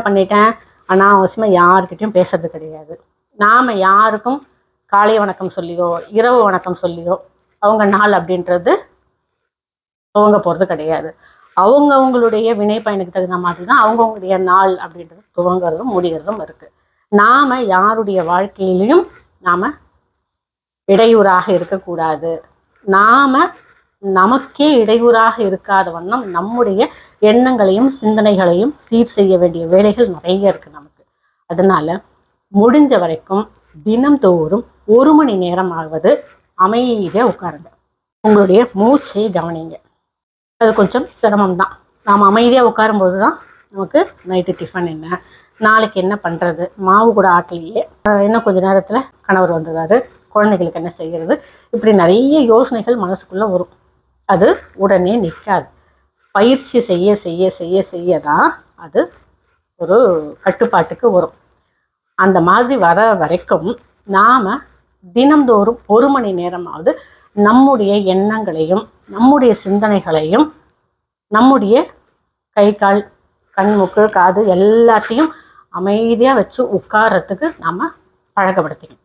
என்ன பண்ணிட்டேன்? அனாவசியமாக யாருக்கிட்டையும் பேசுறது கிடையாது. நாம் யாருக்கும் காலை வணக்கம் சொல்லியோ இரவு வணக்கம் சொல்லியோ அவங்க நாள் அப்படின்றது துவங்க போகிறது கிடையாது. அவங்கவுங்களுடைய வினை பயனுக்கு தகுந்த மாதிரி தான் அவங்கவுங்களுடைய நாள் அப்படின்றது துவங்கிறதும் முடிகிறதும் இருக்குது நாம் யாருடைய வாழ்க்கையிலையும் நாம் இடையூறாக இருக்கக்கூடாது. நாம் நமக்கே இடையூறாக இருக்காத வண்ணம் நம்முடைய எண்ணங்களையும் சிந்தனைகளையும் சீர் செய்ய வேண்டிய வேலைகள் நிறைய இருக்குது நமக்கு. அதனால முடிஞ்ச வரைக்கும் தினம்தோறும் ஒரு மணி நேரம் ஆவது அமைதியாக உட்காருங்க. உங்களுடைய மூச்சை கவனிங்க. அது கொஞ்சம் சிரமம் தான் நாம் அமைதியாக உட்காரும்போது தான் நமக்கு நைட்டு டிஃபன் என்ன நாளைக்கு என்ன பண்ணுறது மாவு கூட ஆட்டலையே. இன்னும் கொஞ்ச நேரத்தில் கணவர் வந்துடுறாரு குழந்தைகளுக்கு என்ன செய்கிறது இப்படி நிறைய யோசனைகள் மனசுக்குள்ளே வரும். அது உடனே நிற்காது. பயிற்சி செய்ய செய்ய செய்ய செய்ய தான் அது ஒரு கட்டுப்பாட்டுக்கு வரும். அந்த மாதிரி வர வரைக்கும் நாம் தினந்தோறும் ஒரு மணி நேரமாவது நம்முடைய எண்ணங்களையும் நம்முடைய சிந்தனைகளையும் நம்முடைய கை கால் கண் மூக்கு காது எல்லாத்தையும் அமைதியாக வச்சு உட்காரத்துக்கு நாம் பழக்கப்படுத்திக்கணும்.